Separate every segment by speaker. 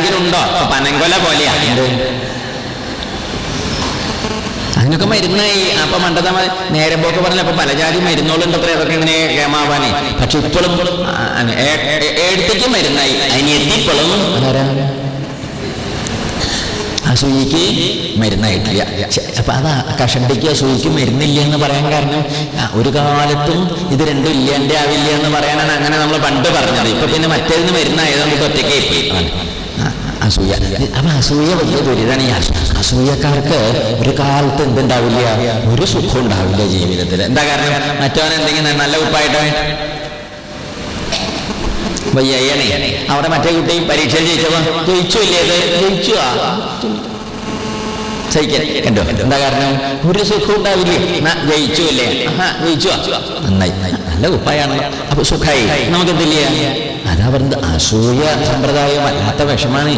Speaker 1: ആരെങ്കിലും ഉണ്ടോ ഇപ്പൊ പനങ്കൊല പോലെയാ അതിനൊക്കെ മരുന്നായി. അപ്പൊ മണ്ടത നേരെ പോക്ക് പറഞ്ഞ അപ്പൊ പലജാതി മരുന്നുകളുണ്ട് അത്ര അതൊക്കെ ഇങ്ങനെ കേമാവാനേ പക്ഷെ ഇപ്പോഴും എടുത്തേക്ക് മരുന്നായി. അനിയത്തി ഇപ്പോഴും. അസൂയിക്ക് മരുന്നായിട്ടില്ല. അപ്പൊ അത് കഷണ്ടിക്ക് അസൂയിക്ക് മരുന്നില്ല എന്ന് പറയാൻ കാരണം ഒരു കാലത്തും ഇത് രണ്ടും ഇല്ലാണ്ട് ആവില്ല എന്ന് പറയാനാണ് അങ്ങനെ നമ്മൾ പണ്ട് പറഞ്ഞത്. ഇപ്പൊ പിന്നെ മറ്റേതിന് മരുന്നായതുകൊണ്ട് ഒറ്റയ്ക്ക് അസൂയ. അപ്പൊ അസൂയ വലിയ ദുരിതാണ് ഈ അസൂ- അസൂയക്കാർക്ക് ഒരു കാലത്ത് എന്തുണ്ടാവില്ല? ഒരു സുഖം ഉണ്ടാവില്ല ജീവിതത്തിൽ എന്താ കാരണം? മറ്റവൻ എന്തെങ്കിലും നല്ല ഉപ്പായിട്ട്? വയ്യണേ അവിടെ മറ്റേ കുട്ടി പരീക്ഷ ജയിച്ചപ്പോ ജയിച്ചു ഇല്ലേ ജയിച്ചു. ആ. കണ്ടോ? എന്താ കാരണം? ഒരു സുഖം ഉണ്ടാവില്ലേ. ജയിച്ചു ആഹാ, ജയിച്ചു. നന്നായി നല്ല ഉപ്പായാണല്ലോ. അപ്പൊ സുഖമായി നമുക്ക് എന്തില്ല അതാ പറഞ്ഞത് അസൂയ സമ്പ്രദായം അല്ലാത്ത വിഷമാണ്.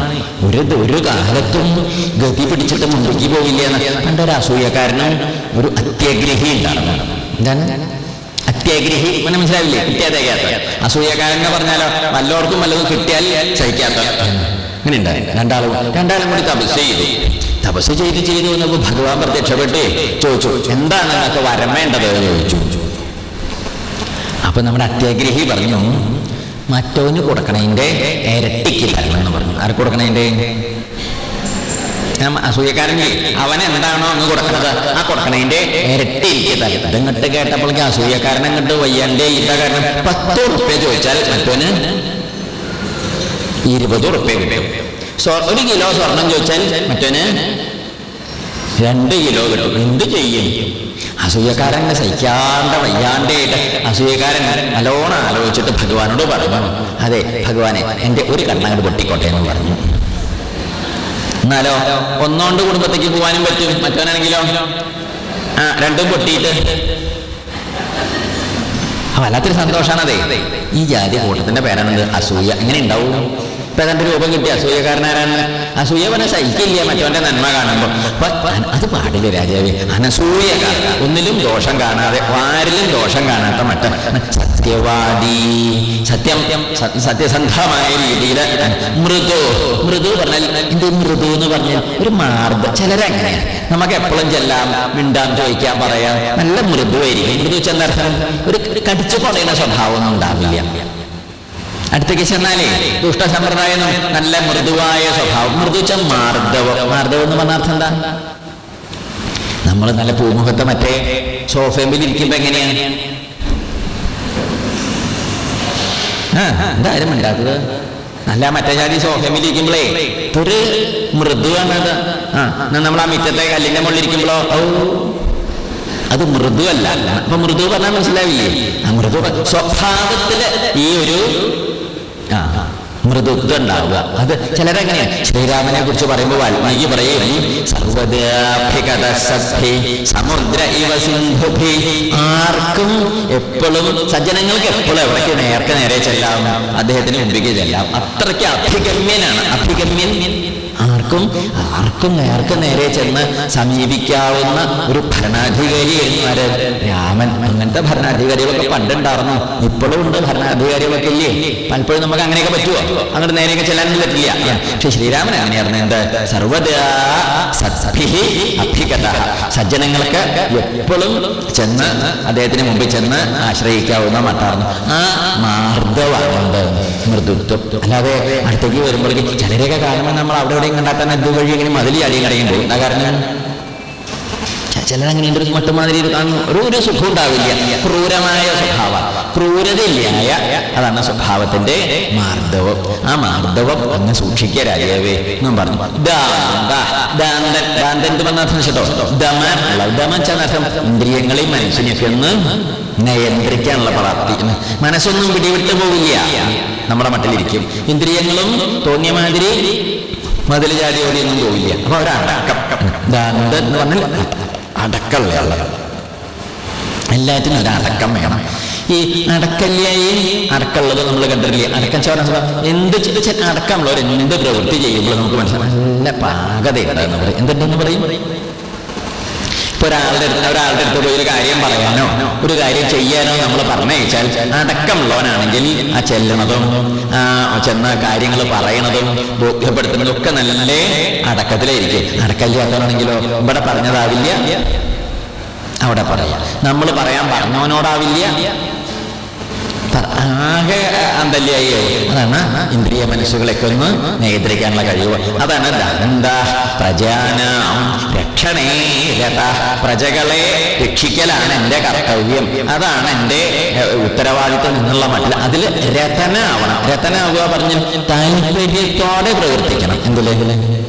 Speaker 1: ഒരു ഒരു കാലത്തും ഗതി പിടിച്ചിട്ട് മുമ്പിക്ക് പോയില്ല പണ്ടൊരു അസൂയക്കാരനും ഒരു അത്യാഗ്രഹി ഉണ്ടായിരുന്നു. എന്താണ്? അത്യാഗ്രഹി ഇവനെ മനസ്സിലാവില്ലേ? കിട്ടിയാതെ അസൂയക്കാരനെ പറഞ്ഞാലോ വല്ലവർക്കും വല്ലതും കിട്ടിയാൽ സഹിക്കാത്ത അങ്ങനെ ഉണ്ടായി. രണ്ടാളും രണ്ടാളും കൂടി തപസ് ചെയ്തു. തപസ് ചെയ്ത് ചെയ്തു വന്നപ്പോ ഭഗവാൻ പ്രത്യക്ഷപ്പെട്ട് ചോദിച്ചു എന്താണ് നിങ്ങൾക്ക് വരം വേണ്ടത്? എന്ന് ചോദിച്ചു. അപ്പൊ നമ്മുടെ അത്യാഗ്രഹി പറഞ്ഞു മറ്റോന് കൊടുക്കണതിന്റെ ഇരട്ടിക്ക് തരണം എന്ന് പറഞ്ഞു. ആർക്ക് കൊടുക്കണതിന്റെ ഞാൻ അസൂയക്കാരനില്ലേ അവൻ എന്താണോ അങ്ങ് കൊടുക്കുന്നത് ആ കൊടുക്കണതിന്റെ ഇരട്ടി എനിക്ക് തരും കേട്ടപ്പോഴേക്ക് അസൂയക്കാരൻ അങ്ങോട്ട് വയ്യാണ്ടേ ഇട്ട കാരണം പത്ത് ഉറുപ്പ്യ ചോദിച്ചാൽ മറ്റവന് ഇരുപത് ഉറുപ്പ്യ കിട്ടും. ഒരു കിലോ സ്വർണം ചോദിച്ചാൽ മറ്റവന് രണ്ട് കിലോ കിട്ടും. എന്ത് ചെയ്യും? അസൂയക്കാരൻ സഹിക്കാണ്ട വയ്യാണ്ടേട്ട് അസൂയക്കാരൻ നല്ലോണം ആലോചിച്ചിട്ട് ഭഗവാനോട് പറഞ്ഞു. അതെ ഭഗവാനെ എന്റെ ഒരു കണ്ണങ്ങട് പൊട്ടിക്കോട്ടെ എന്ന് പറഞ്ഞു. എന്നാലോ ഒന്നോണ്ട് കുടുംബത്തേക്ക് പോകാനും പറ്റും. മറ്റവനാണെങ്കിലോ? ആ രണ്ടും പൊട്ടിയിട്ട്. വല്ലാത്തൊരു സന്തോഷമാണ് അതെ ഈ ജാതി കൂട്ടത്തിന്റെ പേരാണെന്ത്? അസൂയ. എങ്ങനെ ഉണ്ടാവും? ഇപ്പൊ രണ്ട് രൂപം കിട്ടി. അസൂയക്കാരനാരാണ്? അസൂയവനെ സഹിക്കില്ല മറ്റവന്റെ നന്മ കാണുമ്പോൾ അത് പാടില്ല രാജാവ്. അനസൂയ ഒന്നിലും ദോഷം കാണാതെ ആരിലും ദോഷം കാണാത്ത മറ്റ സത്യവാദി. സത്യം സത്യസന്ധമായ രീതിയിൽ മൃദു. മൃദു പറഞ്ഞാൽ എന്ത് മൃദു എന്ന് പറഞ്ഞാൽ ഒരു മാർദ്ദ ചിലരങ്ങനെയാണ് നമുക്ക് എപ്പോഴും ചെല്ലാം മിണ്ടാൻ ചോദിക്കാൻ പറയാം. നല്ല മൃദുവായിരിക്കും മൃദു ചെന്നർത്ഥം ഒരു കടിച്ചു പറയുന്ന സ്വഭാവം ഉണ്ടാവില്ല. അടുത്തേക്ക് ചെന്നാലേ ദുഷ്ട സമ്പ്രദായം നല്ല മൃദുവായ സ്വഭാവം. മൃദുച്ച മാർദ്ദവം മാർദ്ദവം എന്ന് പറഞ്ഞ അർത്ഥം എന്താ? നമ്മൾ നല്ല പൂമുഖത്തെ മറ്റേ സോഫയിൽ ഇരിക്കുമ്പോ എങ്ങനെയാണ് എന്തായാലും മിണ്ടാത്തത് നല്ല മറ്റേ ജാതി സോഫയിൽ ഇരിക്കുമ്പോഴേ ഒരു മൃദുവാണ് അത്. ആ നമ്മൾ ആ മിറ്റത്തെ കല്ലിന്റെ മുകളിൽ ഇരിക്കുമ്പോഴോ ഔ അത് മൃദുവല്ല. അപ്പൊ മൃദു പറഞ്ഞാൽ മനസ്സിലാവില്ലേ? ആ മൃദു സ്വഭാവത്തിൽ ഈ ഒരു ആ മൃദുത്വം ഉണ്ടാവുക അത് ചിലരെങ്ങനെയാണ് ശ്രീരാമനെ കുറിച്ച് പറയുമ്പോൾ വാൽമീകി പറയും സമുദ്ര ആർക്കും എപ്പോഴും സജ്ജനങ്ങൾക്ക് എപ്പോഴും എവിടേക്ക് നേർക്ക് നേരെ ചെല്ലാം. അദ്ദേഹത്തിന് മുമ്പിലേക്ക് ചെല്ലാം. അത്രയ്ക്ക് അഭിഗമ്യനാണ്. അഭിഗമ്യൻ. ആർക്കും ആർക്കും നേർക്ക് നേരെ ചെന്ന് സമീപിക്കാവുന്ന ഒരു ഭരണാധികാരി എന്നാൽ രാമൻ. അങ്ങനത്തെ ഭരണാധികാരികളൊക്കെ പണ്ടുണ്ടായിരുന്നു. ഇപ്പോഴും ഉണ്ട് ഭരണാധികാരികളൊക്കെ ഇല്ലേ? പലപ്പോഴും നമുക്ക് അങ്ങനെയൊക്കെ പറ്റുമോ അങ്ങോട്ട് നേരെയൊക്കെ ചെല്ലാനൊന്നും പറ്റില്ല. പക്ഷെ ശ്രീരാമൻ അങ്ങനെയായിരുന്നു. എന്ത്? സർവദാ സദ്ഭിഹി സജ്ജനങ്ങൾക്ക് എപ്പോഴും ചെന്ന് അദ്ദേഹത്തിന് മുമ്പിൽ ചെന്ന് ആശ്രയിക്കാവുന്ന മട്ടായിരുന്നു. ആ മാർദ്ദവാണ് മൃദുത്വം. അല്ലാതെ അടുത്തേക്ക് വരുമ്പോഴേക്കും ചിലരെയൊക്കെ കാണുമ്പോൾ നമ്മൾ അവിടെ എവിടെയും കണ്ടാൽ തന്നെ ഇതുവഴി ഇങ്ങനെ മതിലി അടിയും കടയും പോയി എന്താ കാരണം? ചിലരങ്ങനെ ഒരു മട്ടുമാതിരി ഒരു ഒരു സുഖം ഉണ്ടാവില്ല. ക്രൂരമായ സ്വഭാവ. ക്രൂരതയില്ലായ അതാണ് സ്വഭാവത്തിന്റെ മാർദ്ദവം. ആ മാർദ്ദവം അങ്ങ് സൂക്ഷിക്കുക രാജാവേ. എന്നും പറഞ്ഞു. ദാന്ത ദാന്തൻ ദമ ഉള്ള ദമ വെച്ചാൽ ഇന്ദ്രിയങ്ങളെയും മനുഷ്യനെയൊക്കെ ഒന്ന് നിയന്ത്രിക്കാനുള്ള പ്രാപ്തി മനസ്സൊന്നും പിടിവിട്ടു പോവില്ല. നമ്മുടെ മട്ടിലിരിക്കും. ഇന്ദ്രിയങ്ങളും തോന്നിയ മാതിരി മതിൽ ഓടിയൊന്നും പോവില്ല. അപ്പൊ അവരടക്കം ദാന്ത എന്ന് എല്ലാത്തിനും ഒരു അടക്കം വേണം. ഈ അടക്കല്ലായി അടക്കമുള്ളത് നമ്മൾ കണ്ടിട്ടില്ലേ? അടക്കം ചോര എന്ത് അടക്കമുള്ളവർ എന്ത് പ്രവൃത്തി ചെയ്യുമ്പോൾ നമുക്ക് മനസ്സിലാക്കാം നല്ല പാകതയുണ്ടെന്ന് പറയും. എന്തുണ്ടെന്ന് പറയും? ഇപ്പൊ ഒരാളുടെ അടുത്ത് ഒരാളുടെ അടുത്ത് പോയി ഒരു കാര്യം പറയാനോ? ഒരു കാര്യം ചെയ്യാനോ നമ്മൾ പറഞ്ഞയച്ചാൽ അടക്കമുള്ളവനാണെങ്കിൽ ആ ചെല്ലണതും ആ ചെന്ന കാര്യങ്ങൾ പറയണതും ബോധ്യപ്പെടുത്തുന്നതും ഒക്കെ നല്ല അടക്കത്തിലായിരിക്കും. അടക്കമില്ലാത്തവനാണെങ്കിലോ? ഇവിടെ പറഞ്ഞതാവില്ല. അവിടെ പറയാം. നമ്മൾ പറയാൻ പറഞ്ഞവനോടാവില്ല. ആകെ അന്തല്യായോ അതാണ് ഇന്ദ്രിയ മനസ്സുകളൊക്കെ ഒന്ന് നിയന്ത്രിക്കാനുള്ള കഴിവ്. അതാണ് ദന്ത പ്രജാനാം രക്ഷണേ പ്രജകളെ രക്ഷിക്കലാണ് എന്റെ കർത്തവ്യം. അതാണ് എന്റെ ഉത്തരവാദിത്വം എന്നുള്ള മട്ടിൽ അതിൽ രഥനാവണം. രഥനാവുക പറഞ്ഞ് താല്പര്യത്തോടെ പ്രവർത്തിക്കണം. എന്തില്ലേ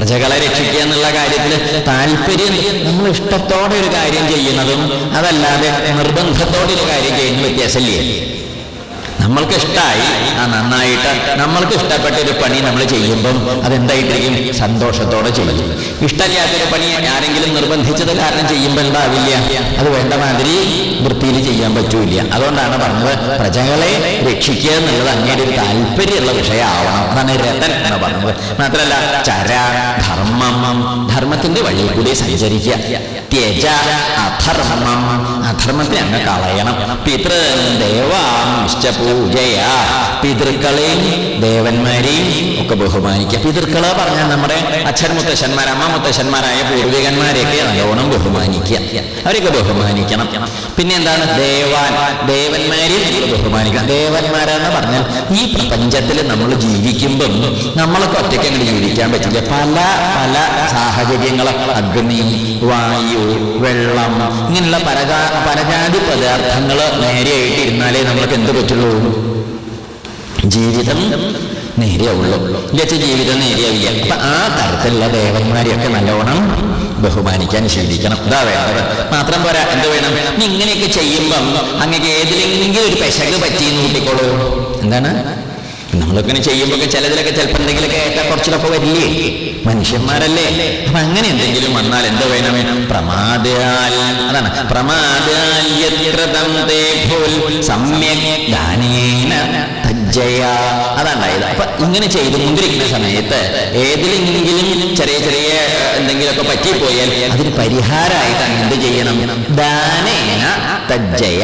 Speaker 1: പ്രജകളെ രക്ഷിക്കുക എന്നുള്ള കാര്യത്തിൽ താല്പര്യം നമ്മൾ ഇഷ്ടത്തോടെ ഒരു കാര്യം ചെയ്യുന്നതും അതല്ലാതെ നിർബന്ധത്തോടെ ഒരു കാര്യം ചെയ്യുന്ന വ്യത്യാസമില്ലേ? നമ്മൾക്ക് ഇഷ്ടമായി ആ നന്നായിട്ട്. നമ്മൾക്ക് ഇഷ്ടപ്പെട്ട ഒരു പണി നമ്മൾ ചെയ്യുമ്പം അതെന്തായിട്ടിരിക്കും? സന്തോഷത്തോടെ ചെയ്യും. ഇഷ്ടമില്ലാത്തൊരു പണി ആരെങ്കിലും നിർബന്ധിച്ചത് കാരണം ചെയ്യുമ്പോൾ എന്താവില്ല? അത് വേണ്ട മാതിരി വൃത്തിയിൽ ചെയ്യാൻ പറ്റൂല അതുകൊണ്ടാണ് പറഞ്ഞത് പ്രജകളെ രക്ഷിക്കുക എന്നുള്ളത് അങ്ങയുടെ ഒരു താല്പര്യമുള്ള വിഷയമാവണം. അതാണ് രഥൻ എന്ന് പറഞ്ഞത്. മാത്രമല്ല ചര ധർമ്മം ധർമ്മത്തിന്റെ വഴിയിൽ കൂടി സഞ്ചരിക്കുക. ത്യജ അധർമ്മം. അധർമ്മത്തെ അങ്ങ് കളയണം. പിതൃ ദേവാംശ്ച പൂജയ. പിതൃക്കളെയും ദേവന്മാരെയും ഒക്കെ ബഹുമാനിക്കുക പിതൃക്കൾ പറഞ്ഞാൽ നമ്മുടെ അച്ഛൻ മുത്തശ്ശന്മാർ അമ്മ മുത്തശ്ശന്മാരായ പൂർവികന്മാരെയൊക്കെ നല്ലോണം ബഹുമാനിക്കുക. അവരെയൊക്കെ ബഹുമാനിക്കണം. പിന്നെ എന്താണ്? ദേവാൻ ദേവന്മാരെയും ബഹുമാനിക്കണം. ദേവന്മാരെന്ന് പറഞ്ഞാൽ ഈ പ്രപഞ്ചത്തിൽ നമ്മൾ ജീവിക്കുമ്പം നമ്മളൊക്കെ ഒറ്റയ്ക്ക് അങ്ങനെ ജീവിക്കാൻ പറ്റില്ല. പല പല സാഹചര്യങ്ങളും. അഗ്നി വായു വെള്ളം ഇങ്ങനെയുള്ള പരജാ പരജാതി പദാർത്ഥങ്ങൾ നേരെയായിട്ട് ഇരുന്നാലേ നമ്മൾക്ക് എന്ത് പറ്റുള്ളൂ ജീവിതം നേരെയുള്ളൂ ഇല്ലാച്ച ജീവിതം നേരെയാവില്ല. അപ്പൊ ആ തരത്തിലുള്ള ദേവന്മാരെയൊക്കെ നല്ലോണം ബഹുമാനിക്കാൻ ശീലിക്കണം. ഇതാ വേണ്ടത്. മാത്രം പോരാ. എന്ത് വേണം? ഇങ്ങനെയൊക്കെ ചെയ്യുമ്പം അങ്ങനെ ഏതിലെങ്കിലും ഒരു പെശക് പറ്റിയെന്ന് കൂട്ടിക്കോളൂ. എന്താണ്? നമ്മളിങ്ങനെ ചെയ്യുമ്പോൾ ചിലതിലൊക്കെ ചിലപ്പോൾ എന്തെങ്കിലുമൊക്കെ ഏറ്റ കുറച്ചിലൊക്കെ വരില്ലേ? മനുഷ്യന്മാരല്ലേ? അപ്പൊ അങ്ങനെ എന്തെങ്കിലും വന്നാൽ എന്ത് വേണം? പ്രമാദയാൽ അതാണ് അതാണ്ടായത് അപ്പൊ ഇങ്ങനെ ചെയ്ത് മുന്തിരിക്കുന്ന സമയത്ത് ഏതിലെങ്കിലും ചെറിയ ചെറിയ എന്തെങ്കിലുമൊക്കെ പറ്റിപ്പോയാൽ അതിന് പരിഹാരമായിട്ട് അങ്ങ് എന്ത് ചെയ്യണം? ദാനേന തജ്ജയ.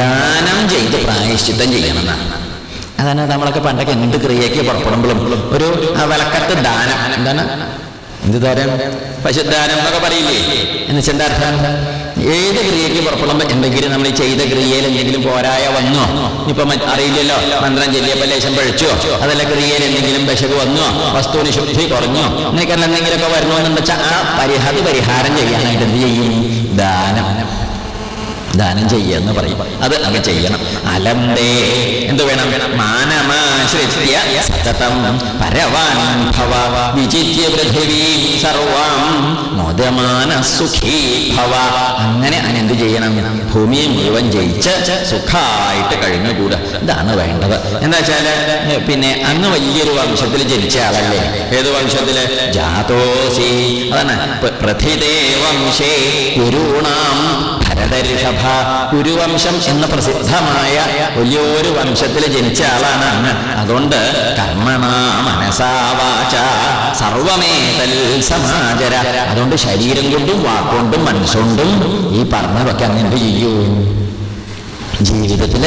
Speaker 1: ദാനം ചെയ്ത് പ്രായശ്ചിത്തം ചെയ്യണം എന്നാണ്. അതാണ് നമ്മളൊക്കെ പണ്ടൊക്കെ എന്ത് ക്രിയയ്ക്ക് പുറപ്പെടുമ്പോഴും ഒരു ആ വിളക്കത്ത് ദാനം. എന്താണ്? എന്ത് ദാനം? പശുദാനം എന്നൊക്കെ പറയില്ലേ? എന്ന് വെച്ചാൽ എന്താ അർത്ഥം? ഏത് ക്രിയയ്ക്ക് പുറപ്പെടുമ്പോൾ എന്തെങ്കിലും നമ്മൾ ചെയ്ത ക്രിയയിൽ എന്തെങ്കിലും പോരായ വന്നോ? ഇപ്പൊ അറിയില്ലല്ലോ. മന്ത്രം ചെല്ലിയപ്പോ ലേശം പഴിച്ചോ? അതല്ല ക്രിയയിൽ എന്തെങ്കിലും വിശക് വന്നോ? വസ്തുവിന് ശുദ്ധി കുറഞ്ഞോ? എന്നൊക്കെ എന്തെങ്കിലുമൊക്കെ വരണമെന്നുണ്ട് വെച്ചാൽ ആ പരിഹാര പരിഹാരം ചെയ്യാനായിട്ട് എന്ത് ചെയ്യും? ദാനം. ദാനം ചെയ്യുക പറയും. അത് അങ്ങ് ചെയ്യണം. അലമ്പേ. എന്ത് വേണം? മാനമാശ്രിത്യ സതതം പരവാൻ ഭവ വിചിത്യ പൃഥിവി സർവാം മോദമാന സുഖീ ഭവ. അങ്ങനെ അനെന്ത് ചെയ്യണം? ഭൂമിയെ മുഴുവൻ ജയിച്ച് സുഖമായിട്ട് കഴിഞ്ഞുകൂടുക ഇതാണ് വേണ്ടത്. എന്താ വെച്ചാൽ പിന്നെ അന്ന് വലിയൊരു വംശത്തിൽ ജനിച്ച ആളല്ലേ? ഏത് വംശത്തിൽ ജാതോസി. അതാണ്. പ- പ്രഥിതേ വംശേ. കുരുണാം ഭരതഋഷഭ കുരുവംശം എന്ന പ്രസിദ്ധമായ വലിയൊരു വംശത്തിൽ ജനിച്ച ആളാണ് അങ്ങ്. അതുകൊണ്ട് കർമ്മണ മനസാവാച സർവമേതൽ സമാചര. അതുകൊണ്ട് ശരീരം കൊണ്ടും വാക്കൊണ്ടും മനസ്സുകൊണ്ടും ഈ പറഞ്ഞതൊക്കെ അങ്ങനെ ചെയ്യൂ? ജീവിതത്തിൽ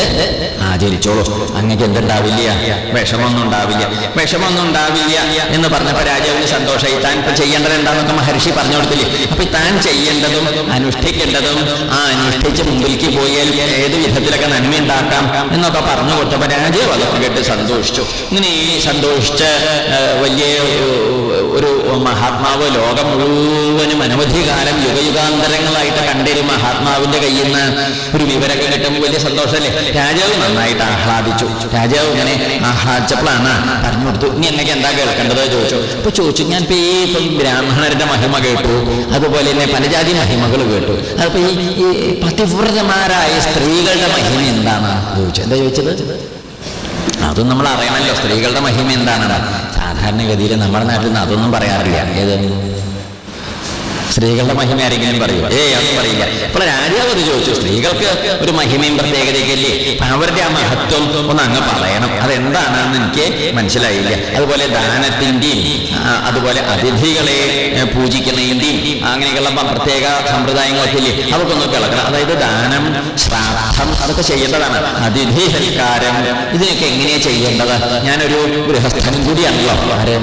Speaker 1: ആചരിച്ചോളൂ. അങ്ങക്ക് എന്തുണ്ടാവില്ല? വിഷമൊന്നും ഉണ്ടാവില്ല വിഷമൊന്നും ഉണ്ടാവില്ല എന്ന് പറഞ്ഞപ്പോ രാജാവിന് സന്തോഷമായി. താൻ ഇപ്പൊ ചെയ്യേണ്ടത് എന്താണെന്നൊക്കെ മഹർഷി പറഞ്ഞു കൊടുത്തില്ലേ? അപ്പൊ താൻ ചെയ്യേണ്ടതും അനുഷ്ഠിക്കേണ്ടതും ആ അനുഷ്ഠിച്ച് മുമ്പിലേക്ക് പോയാൽ ഏത് വിധത്തിലൊക്കെ നന്മ ഉണ്ടാക്കാം എന്നൊക്കെ പറഞ്ഞു കൊടുത്തപ്പോ രാജാവ് അതൊക്കെ കേട്ട് സന്തോഷിച്ചു. ഇങ്ങനെ ഈ സന്തോഷിച്ച് വലിയ ഒരു- മഹാത്മാവ് ലോകം മുഴുവനും അനവധി കാലം യുഗയുഗാന്തരങ്ങളായിട്ട് കണ്ടൊരു മഹാത്മാവിന്റെ കയ്യിൽ നിന്ന് ഒരു വിവരം കിട്ടുമ്പോൾ വലിയ സന്തോഷമല്ലേ? രാജാവ് നന്നായിട്ട് ആഹ്ലാദിച്ചു. രാജാവ് ഇങ്ങനെ ആഹ്ലാദിച്ചപ്പോഴാണ് പറഞ്ഞു കൊടുത്തു ഇനി എന്നൊക്കെ എന്താ കേൾക്കേണ്ടത്? ചോദിച്ചു. അപ്പൊ ചോദിച്ചു ഞാൻ ഇപ്പൊ ഈ ഇപ്പം ബ്രാഹ്മണരുടെ മഹിമ കേട്ടു. അതുപോലെ തന്നെ പലജാതി മഹിമകൾ കേട്ടു. അതിപ്പോ ഈ പതിവ്രതമാരായ സ്ത്രീകളുടെ മഹിമ എന്താണ്? ചോദിച്ചു. എന്താ ചോദിച്ചത്? അതും നമ്മൾ അറിയണമല്ലോ. സ്ത്രീകളുടെ മഹിമ എന്താണെന്ന് സാധാരണഗതിയിൽ നമ്മുടെ നാട്ടിൽ നിന്ന് അതൊന്നും പറയാറില്ല. ഏത്? സ്ത്രീകളുടെ മഹിമ ആരെങ്കിലും പറയൂ. ഏ അതൊന്നും പറയില്ല. അപ്പോൾ രാജാവ് അത് ചോദിച്ചു സ്ത്രീകൾക്ക് ഒരു മഹിമയും പ്രത്യേകതയൊക്കെയല്ലേ? അവരുടെ ആ മഹത്വം ഒന്ന് അങ്ങ് പറയണം. അതെന്താണെന്ന് എനിക്ക് മനസ്സിലായില്ല. അതുപോലെ ദാനത്തിന്റെയും ആ, അതുപോലെ അതിഥികളെ പൂജിക്കുന്നതിന്റെയും അങ്ങനെയൊക്കെയുള്ള പ്രത്യേക സമ്പ്രദായങ്ങളൊക്കെ ഇല്ലേ അതൊക്കെ കേൾക്കണം അതായത് ദാനം ശ്രാദ്ധം അതൊക്കെ ചെയ്യേണ്ടതാണ്. അതിഥി സൽക്കാരം ഇതിനൊക്കെ എങ്ങനെയാ ചെയ്യേണ്ടത്? ഞാനൊരു ഗൃഹസ്ഥനും കൂടിയാണല്ലോ. ആര്?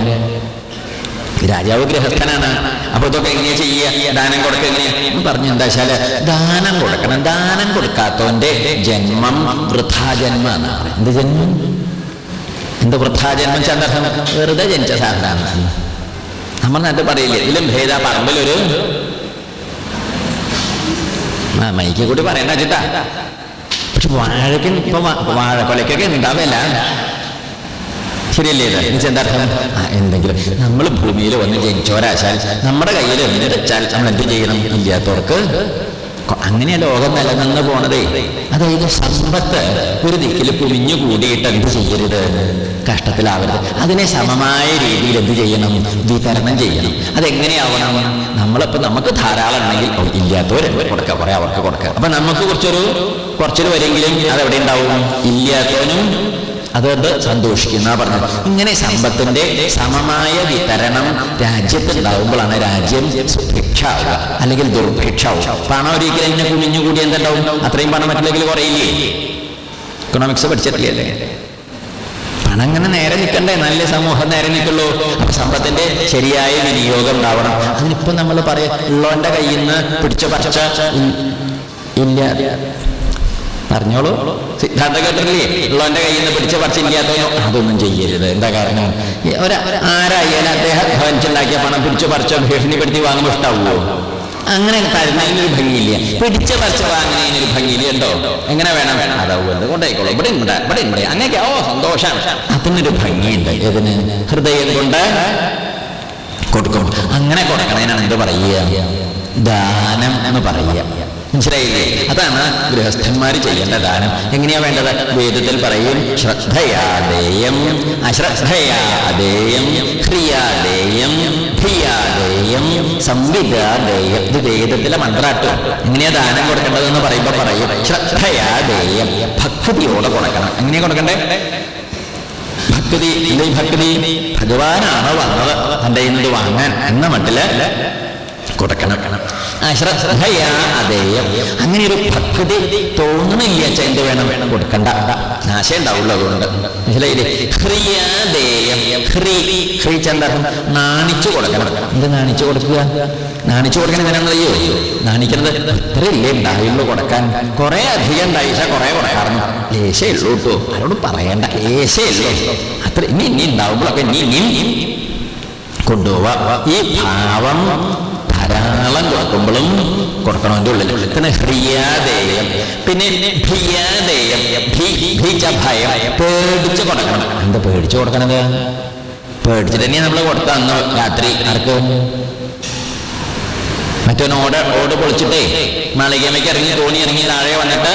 Speaker 1: രാജാവ് ഗൃഹസ്ഥനാണ്. അപ്പൊ ഇതൊക്കെ എങ്ങനെയാ ചെയ്യുക? ദാനം കൊടുക്കുക എന്ന് പറഞ്ഞു എന്താ വെച്ചാൽ ദാനം കൊടുക്കണം. ദാനം കൊടുക്കാത്തവന്റെ ജന്മം വൃഥാജന്മ എന്നാണ് എന്ത് ജന്മം? എന്ത് വൃഥാജന്മം ചന്ദ്രഹം വെറുതെ ജനിച്ച സാധനമാണ്. നമ്മൾ നേരത്തെ പറയില്ല? ഇതിലും ഭേദ പറമ്പിലൊരു ആ മൈക്ക് കൂടി പറയണ്ട ചേട്ടാ. പക്ഷെ വാഴയ്ക്ക് ഇപ്പൊ വാ- വാഴക്കൊലയ്ക്കൊക്കെ ഉണ്ടാവില്ല. ശരിയല്ലേ ഇത്? എന്താർത്ഥം എന്താ എന്തെങ്കിലും. നമ്മൾ ഭൂമിയിൽ വന്ന് ജനിച്ചോരാശാൽ നമ്മുടെ കയ്യിൽ എന്ത് വെച്ചാൽ നമ്മൾ എന്ത് ചെയ്യണം? ഇല്ലാത്തവർക്ക് അങ്ങനെ ലോകം നിലനിന്ന് പോണതേ. അതായത് സമ്പത്ത് ഒരു ദിക്കിൽ കുമിഞ്ഞു കൂടിയിട്ട് എന്ത് ചെയ്യരുത്? കഷ്ടത്തിലാവരുത്. അതിനെ സമമായ രീതിയിൽ എന്ത് ചെയ്യണം? വിതരണം ചെയ്യണം. അതെങ്ങനെയാവണം? നമ്മളിപ്പോ നമുക്ക് ധാരാളം ഉണ്ടെങ്കിൽ ഇല്ലാത്തവര് കൊടുക്കുക കുറെ അവർക്ക് കൊടുക്കുക അപ്പൊ നമുക്ക് കുറച്ചൊരു കുറച്ചൊരു വരെങ്കിലും അതെവിടെ ഉണ്ടാവും? ഇല്ലാത്തവനും അതുകൊണ്ട് സന്തോഷിക്കുന്ന പറഞ്ഞത്. ഇങ്ങനെ സമ്പത്തിന്റെ സമമായ വിതരണം രാജ്യത്തുണ്ടാവുമ്പോഴാണ് രാജ്യം സുഭിക്ഷാവുക അല്ലെങ്കിൽ ദുർഭിക്ഷാവും പണം ഒരിക്കലും എന്നെ കുമിഞ്ഞുകൂടി എന്തുണ്ടാവും? അത്രയും പണം മറ്റില്ലെങ്കിൽ കുറയില്ലേ? ഇക്കണോമിക്സ് പഠിച്ചിട്ടില്ലേ? പണം അങ്ങനെ നേരെ നിൽക്കണ്ടേ? നല്ല സമൂഹം നേരെ നിൽക്കുള്ളൂ. അപ്പൊ സമ്പത്തിന്റെ ശരിയായ വിനിയോഗം ഉണ്ടാവണം. അതിനിപ്പോ നമ്മൾ പറയാം ഉള്ളവന്റെ കയ്യിൽ നിന്ന് പിടിച്ച പച്ച ഇല്ല. പറഞ്ഞോളൂ. സിദ്ധാന്ത കേട്ടില്ലേ ഉള്ളവന്റെ കയ്യിൽ നിന്ന് പിടിച്ച പറിച്ച് ഇല്ലാത്തവനോ അതൊന്നും ചെയ്യരുത്. എന്താ കാരണം? ആരായാലും അദ്ദേഹം അധ്വാനിച്ചുണ്ടാക്കിയ പണം പിടിച്ചു പറിച്ചോ ഭീഷണിപ്പെടുത്തി വാങ്ങുമ്പോൾ ഇഷ്ടാവുമോ അങ്ങനെ തരുന്നതിനൊരു ഭംഗിയില്ല. പിടിച്ച പറിച്ച് വാങ്ങുന്നതിനൊരു ഭംഗിയില്ല. ഉണ്ടോ? എങ്ങനെ വേണം? വേണം എന്ത് കൊണ്ടേക്കോളൂ. ഇവിടെ ഉണ്ട് ഇവിടെ ഉണ്ട്. അങ്ങനെയൊക്കെ ഓ സന്തോഷം അതിനൊരു ഭംഗിയുണ്ട്. ഇതിന് ഹൃദയം കൊണ്ട് കൊടുക്കും. അങ്ങനെ കൊടുക്കണേനാണ് എന്ത് പറയുക? ദാനം എന്ന് പറയുക. മനസ്സിലായില്ലേ? അതാണ് ഗൃഹസ്ഥന്മാർ ചെയ്യേണ്ട ദാനം. എങ്ങനെയാ വേണ്ടത്? വേദത്തിൽ പറയും ശ്രദ്ധയാദേയം അശ്രദ്ധയാദേയം ഹ്രിയാദേയം ഭിയാദേയം സംവിധാദേയം. ഇത് വേദത്തിലെ മന്ത്രാട്ട്. എങ്ങനെയാ ദാനം കൊടുക്കേണ്ടതെന്ന് പറയുമ്പോൾ പറയും ശ്രദ്ധയാദേയം ഭക്തിയോടെ കൊടുക്കണം. എങ്ങനെയാ കൊടുക്കണ്ടേ? ഭക്തി എന്താ ഭക്തി? ഭഗവാനാണ് വന്നത്? തന്റെ ഇത് വാങ്ങാൻ എന്ന മട്ടിൽ കൊടുക്കണം. അശ്രദ്ധയാ അതേയം. അങ്ങനെ ഒരു ഭക്തി തോന്നണില്ല അച്ഛ എന്ത് വേണം? വേണം കൊടുക്കണ്ട. നാശം ഉണ്ടാവുള്ളൂ അതുകൊണ്ട്. നാണിച്ചു കൊടുക്കണം. എന്ത് നാണിച്ചു കൊടുക്കുക? നാണിച്ചു കൊടുക്കണം എന്തിനാണെന്നറിയോ നാണിക്കുന്നത് ഇത്രയല്ലേ ഉണ്ടായുള്ളൂ കൊടുക്കാൻ. കുറെ അധികം ഉണ്ടായിച്ച കുറെ കൊടുക്കാറുണ്ട്. ലേശേ ഉള്ളൂ കേട്ടോ. ആരോട് പറയണ്ട. ലേശേ ഉള്ളൂ. അത്ര ഇനി ഇനി ഉണ്ടാവുമ്പോഴൊക്കെ ഇനി ഇനി കൊണ്ടുപോവാ. ഈ ഭാവം ധാരാളം കൊടുക്കുമ്പോഴും കൊടുക്കണമെങ്കിൽ ഉള്ളിൽ പിന്നെ ഹ്രിയാദേയം പിന്നെ ഭ്രിയാദേയം പേടിച്ച് കൊടുക്കണം. എന്താ പേടിച്ച് കൊടുക്കണത്? പേടിച്ചിട്ട് തന്നെയാ നമ്മൾ കൊടുത്ത അന്ന് രാത്രി. ആർക്ക്? മറ്റൊന്ന് ഓട് ഓട് പൊളിച്ചിട്ടേ. മാളികമയ്ക്ക് ഇറങ്ങി തോണി ഇറങ്ങി താഴെ വന്നിട്ട്